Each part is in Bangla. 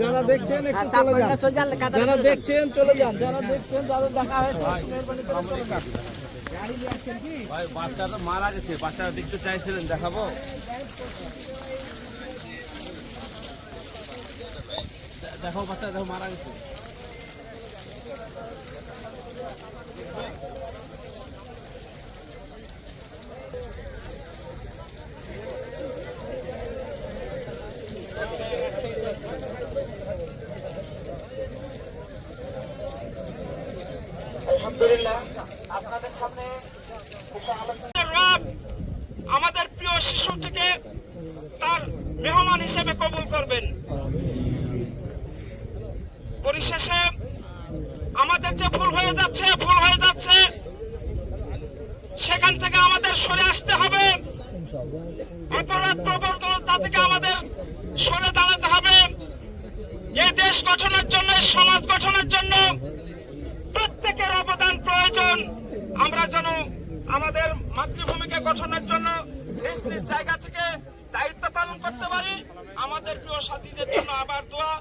যারা দেখছেন একটু চলে যান। যারা দেখছেন চলে যান। যারা দেখছেন যাদের দেখা হয়েছে বাচ্চা তো মারা গেছে। বাচ্চাটা দেখতে চাইছিলেন দেখাবো। দেখো বাচ্চা দেখো মারা গেছে। আমাদের প্রিয় শিশুটিকে তার মেহমান হিসেবে কবুল করবেন। পরিশেষে আমাদের যে ভুল হয়ে যাচ্ছে, ভুল হয়ে যাচ্ছে, সেখান থেকে আমাদের সরে আসতে হবে। অপরাধ প্রবর্তনতা থেকে আমাদের সরে দাঁড়াতে হবে। এই দেশ গঠনের জন্য, সমাজ গঠনের জন্য প্রত্যেকের অবদান আমরা যেন আমাদের মাতৃভূমিকে গঠনের জন্য নিজ নিজ জায়গা থেকে দায়িত্ব পালন করতে পারি। আমাদের প্রিয় সাথীদের জন্য আবার দোয়া।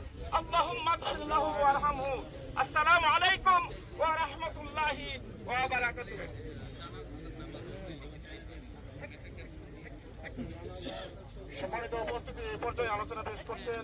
গফিরলাহু ওয়ারহামহু। আসসালামু আলাইকুম ওয়া রাহমাতুল্লাহি ওয়া বারাকাতুহু সম্মানিত উপস্থিতি এই পর্যায়ে আলোচনা পেশ করছেন।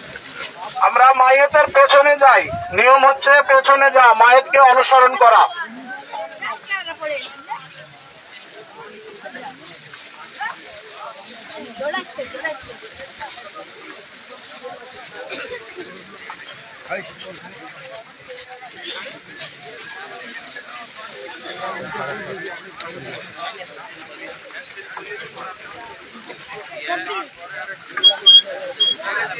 আমরা মায়েতের পেছনে যাই। নিয়ম হচ্ছে পেছনে যা মায়েতকে অনুসরণ করা। দোলাচ্ছে দোলাচ্ছে